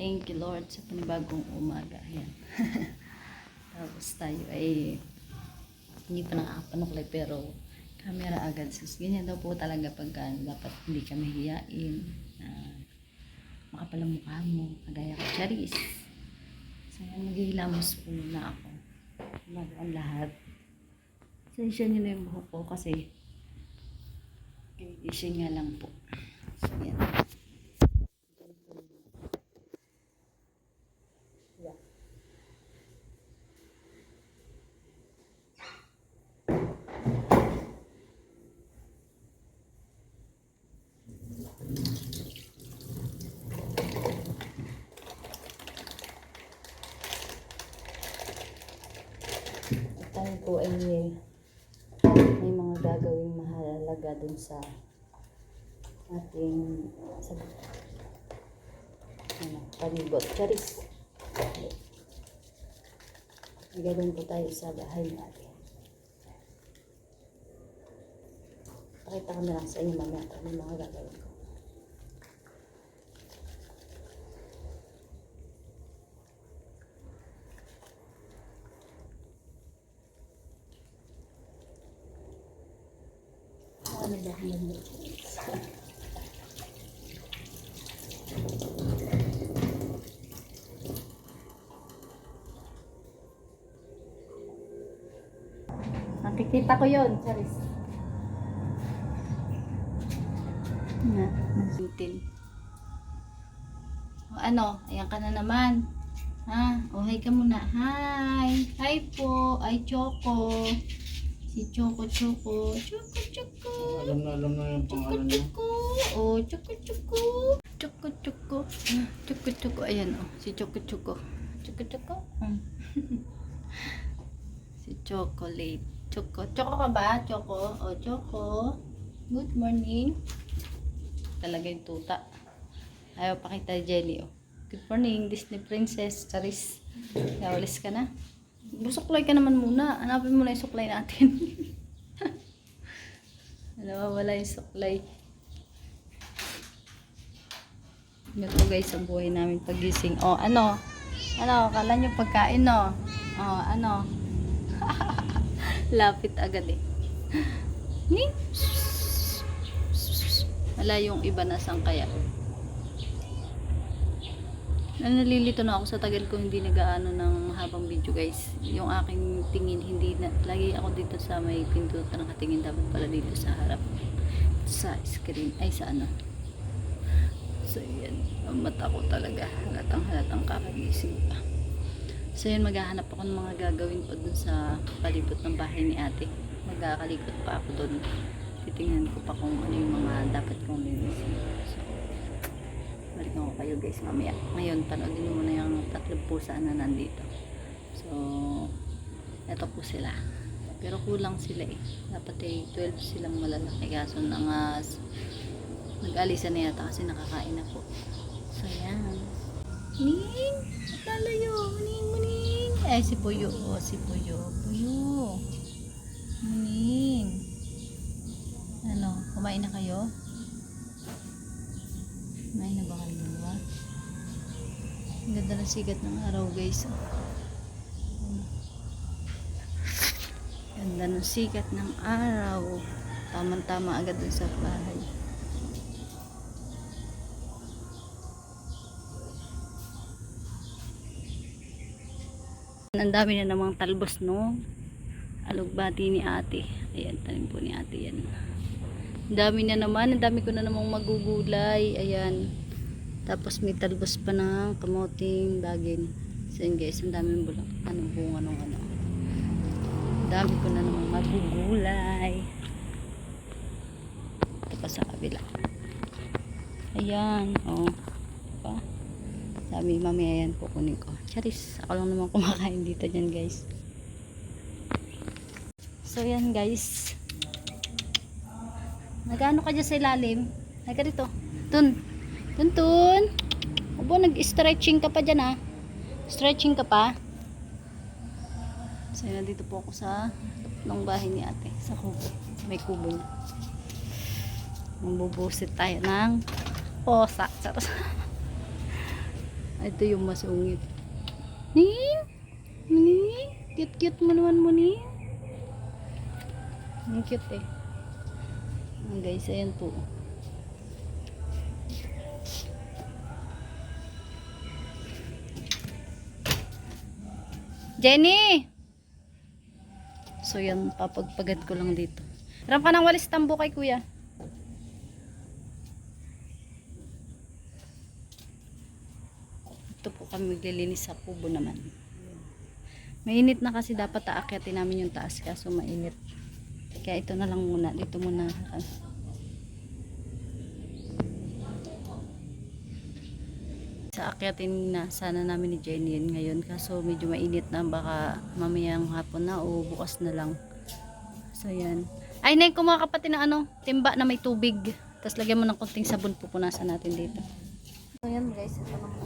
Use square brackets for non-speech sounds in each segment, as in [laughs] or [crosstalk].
Thank you Lord sa panibagong umaga. Ayan. [laughs] Tapos tayo ay hindi pa nakakapanuklay pero camera agad. Sus, ganyan daw po talaga pagka dapat hindi ka mahihiyain. Uh, makapal ang mukha mo. Kagaya ko, Charis. So, yan, maghihilamos po muna ako. Bago ang lahat. Sensya nyo na yung buhok ko kasi gising nga lang po. So, yan. Yeah. At tayo po ay may mga gagawing mahalaga dun sa ating sa ano, palibot. Charis. May gagawin po tayo sa bahay natin. Pakita na lang sa inyo mamaya kung ano mga gagawin ko. Ano ba yan? Nakikita ko yun, Charis. Na, masutin. O ano, ayan ka na naman. Ha? O, hi ka muna. Hi! Hi po! Ay, Choco. Si Choco, Choco. Choco, Choco. Alam na alam na yung pangalan niya. Choco. Oh, Choco, Choco. Choco, Choco. Ah, Choco, Choco. Ayan, oh. Si Choco, Choco. Choco, Choco. Mm. [laughs] si Chocolate. Choco. Choco ka ba? Choco. Oh, Choco. Good morning. Talaga yung tuta. Ayaw pakita Jelly, oh. Good morning, Disney Princess. Charis. Nawalis ka na. Busuklay ka naman muna. Hanapin mo na yung suklay natin. [laughs] Nawawala yung suklay. Ito guys, ang buhay namin pagising. Oh, ano? Ano? Kala nyo pagkain, no? Oh, ano? [laughs] Lapit agad eh. Ni? Wala yung iba na sang kaya. Na nalilito na ako sa tagal ko hindi nagaano ng mahabang video guys. Yung aking tingin hindi na lagi ako dito sa may pintutan nakatingin dapat pala dito sa harap sa screen ay sa ano. So yan, ang mata ko talaga halatang halatang kakagising pa. So yun, maghahanap ako ng mga gagawin ko dun sa palibot ng bahay ni ate. Magkakalikot pa ako dun. Titingnan ko pa kung ano yung mga dapat kong linisin. Ko kayo guys mamaya. Ngayon, panoodin nyo muna yung tatlong pusa na nandito. So, eto po sila. Pero kulang sila eh. Dapat eh, 12 silang malalaki. Kaso na nga, nag-alisan na yata kasi nakakain na po. So, yan. Ning! Lalayo! Muning! Muning! Ay, si Puyo. Oh, si Puyo. Puyo! Muning! Ano? Kumain na kayo? Kumain na ba kayo? Diba? Ang ganda ng sigat ng araw guys. oh. Ganda ng sigat ng araw. Tamang-tama agad dun sa bahay. Ang dami na namang talbos no. Alugbati ni ate. Ayan, tanim po ni ate yan. Dami na naman. Ang dami ko na namang magugulay. Ayan. Tapos may talbos pa ng kamoting bagin. So yun guys, ang daming bulak. Ano bunga nung ano. Ang dami ko na namang magugulay. Pa sa kabila. Ayan. Oh. Diba? Sabi, mamaya yan kukunin ko. Charis, ako lang naman kumakain dito dyan guys. So yan guys. Nagano ka dyan sa ilalim? Nagka dito. Tun. Tun tun. Abo, nag-stretching ka pa dyan ah. Stretching ka pa. So yan, dito po ako sa ng bahay ni ate. Sa kubo. May kubo niya. Mambubusit tayo ng posa. Charos. Ito yung masungit. Ning! Ning! Cute-cute mo naman mo, Ning. Ang cute eh. Ang guys, ayan po. Jenny! So yan, papagpagat ko lang dito. Ram ka ng walis tambo kay kuya. Ito po kami maglilinis sa kubo naman. Mainit na kasi dapat aakyatin namin yung taas kaso mainit. Kaya ito na lang muna. Dito muna. Sa akyatin na sana namin ni Jenny yun ngayon. Kaso medyo mainit na. Baka mamayang hapon na o bukas na lang. So yan. Ay, Nay, kumuha ka pati ng ano, timba na may tubig. Tapos lagyan mo ng konting sabon, pupunasan natin dito. So yan guys, ito lang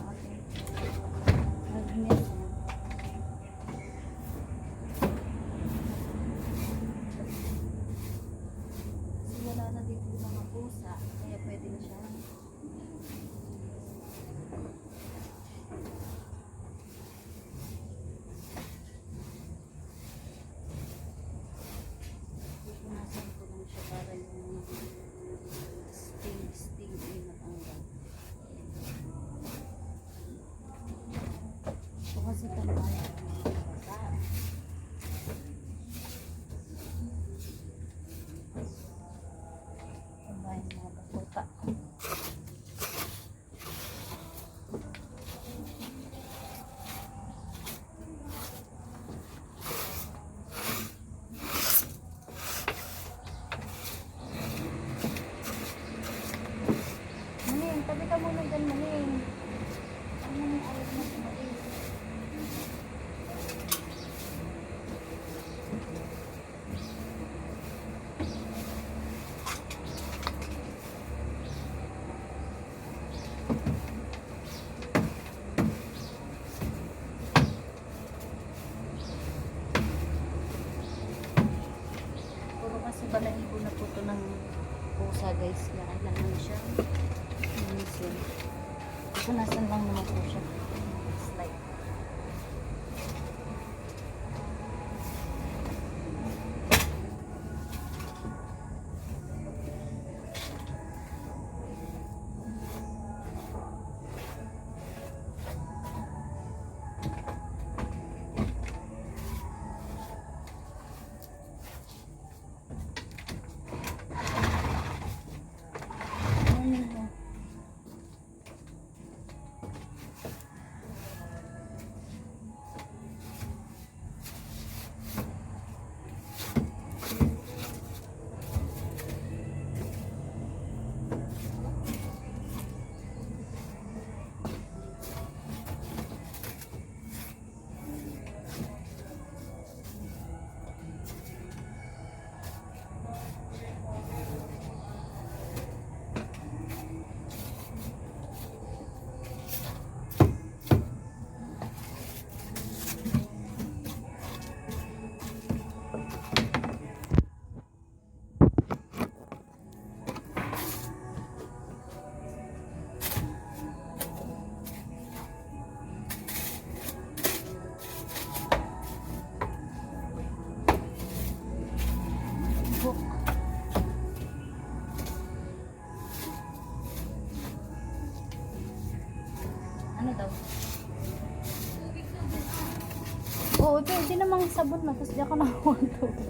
Oo, pwede namang sabon na. Tapos diyan ka nakakuha ng tubig.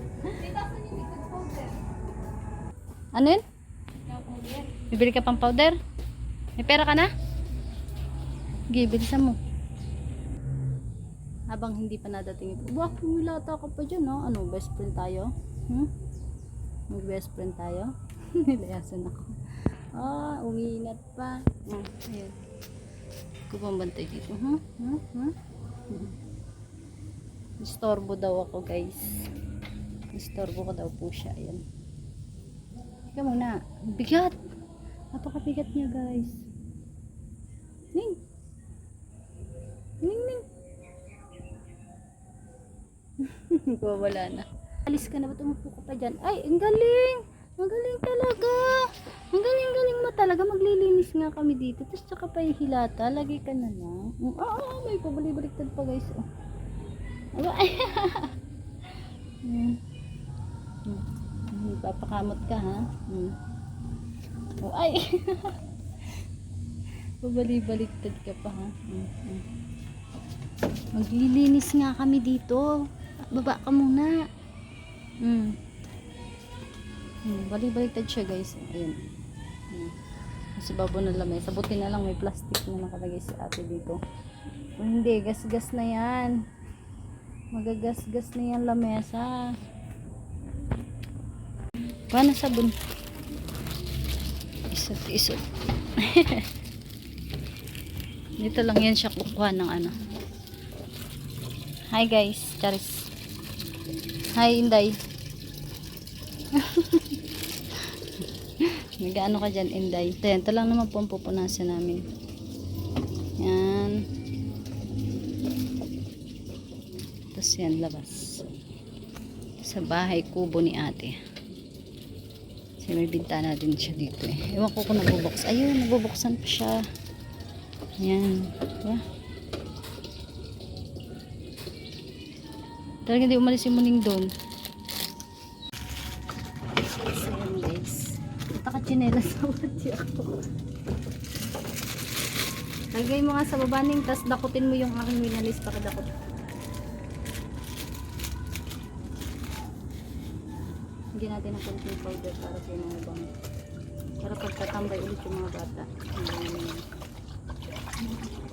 Ano yun? Bibili ka pang powder? May pera ka na? Sige, bilisan mo. Habang hindi pa nadating ito. Wah, kumilata ka pa dyan, no? Ano, best friend tayo? Hmm? Mag best friend tayo? [laughs] Nilayasan ako. Ah, uminat pa. Hmm, ayun. Kumambantay dito. Hmm? Hmm? Hmm? Hmm. Istorbo daw ako, guys. Istorbo ko daw po siya. Ayan. Ika muna. Bigat! Napakabigat niya, guys. Ning! Ning, ning! [laughs] Wala na. Alis ka na, ba't umupo ka pa dyan? Ay, ang galing! Magaling talaga. Ang galing-galing mo talaga. Maglilinis nga kami dito. Tapos tsaka pa hilata. Lagi ka na lang. Mm, Ah, ah, may pabalik-baliktad pa guys. Oh. Hmm. Hmm. Papakamot ka ha. Hmm. Oh, ay. [laughs] Pabalik-baliktad ka pa ha. Hmm. Hmm. Maglilinis nga kami dito. Baba ka muna. Hmm. Hmm, balik-baliktad siya guys. Ayan. Hmm. Sa babo ng lamesa. Buti na lang may plastic na nakalagay si ate dito. Hindi, gas-gas na yan. Magagas-gas na yan lamesa. Paano sabon? Isot, isot. [laughs] Dito lang yan siya kukuha ng ano. Hi guys, Charis. Hi Inday. [laughs] Nag-ano ka dyan, Inday? Ito lang naman po ang pupunasan namin. Yan. Tapos yan, labas. Sa bahay kubo ni ate. Kasi may bintana din siya dito eh. Ewan ko kung nagbubuks. Ayun, nagbubuksan pa siya. Yan. Diba? Talaga hindi umalis yung muning doon. So. Nakachinelas sa [laughs] wati ako. Lagay mo nga sa babaning, tas dakutin mo yung aking winalis para dakot. Hindi natin ng konting powder para sa mga bang. Para pagtatambay ulit yung mga bata. Ang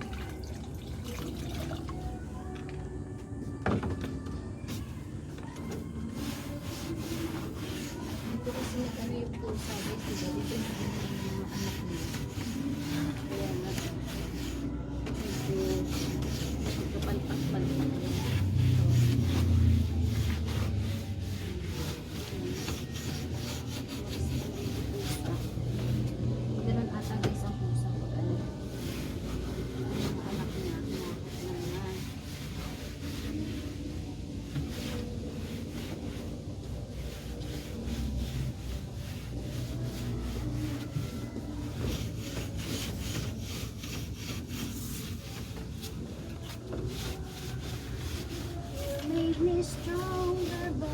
stronger, but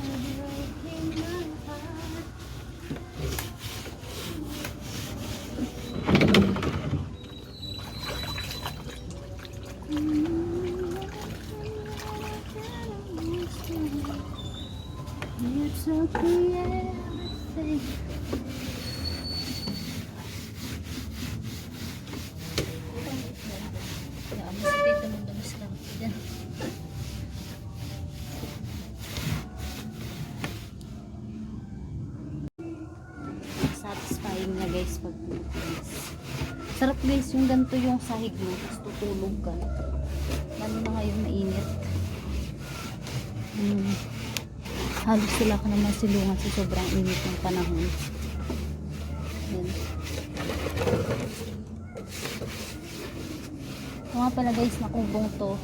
breaking my heart. Guys yung ganito yung sahig mo tapos tutulog ka. Lalo na ngayon mainit. Hmm. Halos sila ka naman silungan sa sobrang init ng panahon. Yan. Ito nga pala guys na kubong to.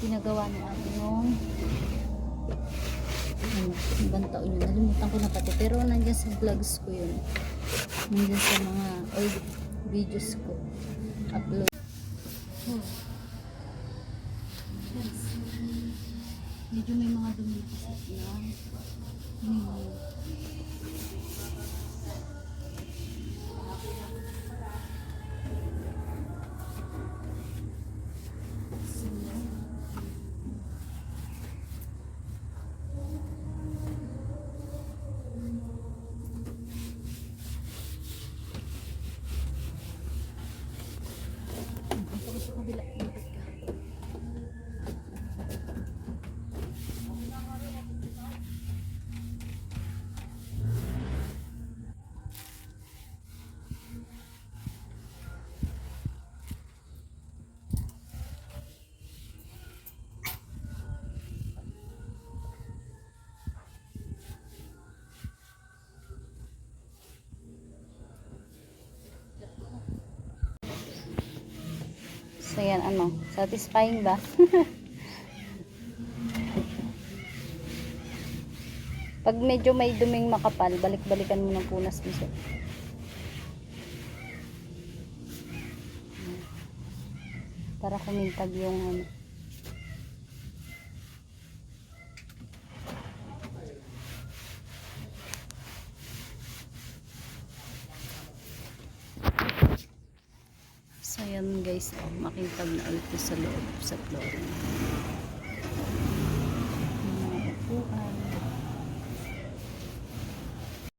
Pinagawa ni ate nung ano, ibang taon yun. Nalimutan ko na pati. Pero nandyan sa vlogs ko yun. Nandyan sa mga old videos ko. Upload. Oh. Yes. Medyo may mga dumipasat na. Hmm. So yan ano, satisfying ba? [laughs] Pag medyo may duming makapal, balik-balikan mo ng punas mo. Para kumintag yung ano. So yan guys, oh, makintab na ulit sa loob, sa flooring.